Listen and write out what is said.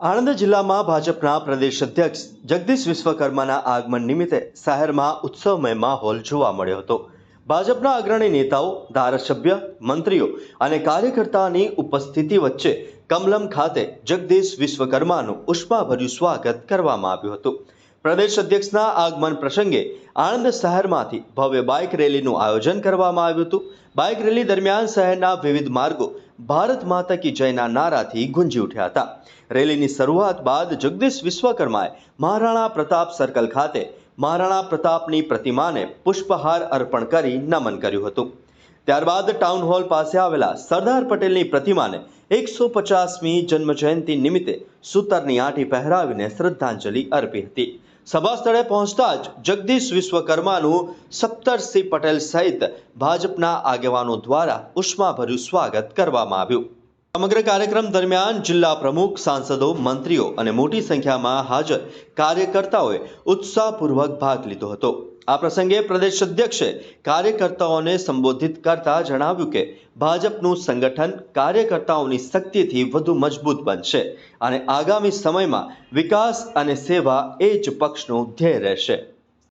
આણંદ જિલ્લામાં ભાજપના પ્રદેશ અધ્યક્ષ જગદીશ વિશ્વકર્માના આગમન નિમિત્તે શહેરમાં ઉત્સવમય માહોલ જોવા મળ્યો હતો. ભાજપના અગ્રણી નેતાઓ, ધારાસભ્ય, મંત્રીઓ અને કાર્યકર્તાની ઉપસ્થિતિ વચ્ચે કમલમ ખાતે જગદીશ વિશ્વકર્માનું ઉષ્માભર્યું સ્વાગત કરવામાં આવ્યું હતું. પ્રદેશ અધ્યક્ષના આગમન પ્રસંગે આણંદ શહેરમાંથી ભવ્ય બાઇક રેલીનું આયોજન કરવામાં આવ્યું હતું. બાઇક રેલી દરમિયાન શહેરના વિવિધ માર્ગો ભારત માતા કી જયના નારાથી ગુંજી ઉઠ્યા હતા. રેલીની શરૂઆત બાદ જગદીશ વિશ્વકર્માએ મહારાણા પ્રતાપ સર્કલ ખાતે મહારાણા પ્રતાપની પ્રતિમાને પુષ્પહાર અર્પણ કરી નમન કર્યું હતું. ત્યારબાદ ટાઉન હોલ પાસે આવેલા સરદાર પટેલની પ્રતિમાને એકસો પચાસમી જન્મજયંતિ નિમિત્તે સૂતરની આંટી પહેરાવીને શ્રદ્ધાંજલિ અર્પી હતી. સભા સ્થળે પહોંચતા જ જગદીશ વિશ્વકર્માનું સપ્તરસિંહ પટેલ સહિત ભાજપના આગેવાનો દ્વારા ઉષ્માભર્યું સ્વાગત કરવામાં આવ્યું. સમગ્ર કાર્યક્રમ દરમિયાન જિલ્લા પ્રમુખ, સાંસદો, મંત્રીઓ અને મોટી સંખ્યામાં હાજર કાર્યકર્તાઓએ ઉત્સાહપૂર્વક ભાગ લીધો હતો. આ પ્રસંગે પ્રદેશ અધ્યક્ષે કાર્યકર્તાઓને સંબોધિત કરતા જણાવ્યું કે, ભાજપનું સંગઠન કાર્યકર્તાઓની શક્તિથી વધુ મજબૂત બનશે અને આગામી સમયમાં વિકાસ અને સેવા એ જ પક્ષનું ધ્યેય રહેશે.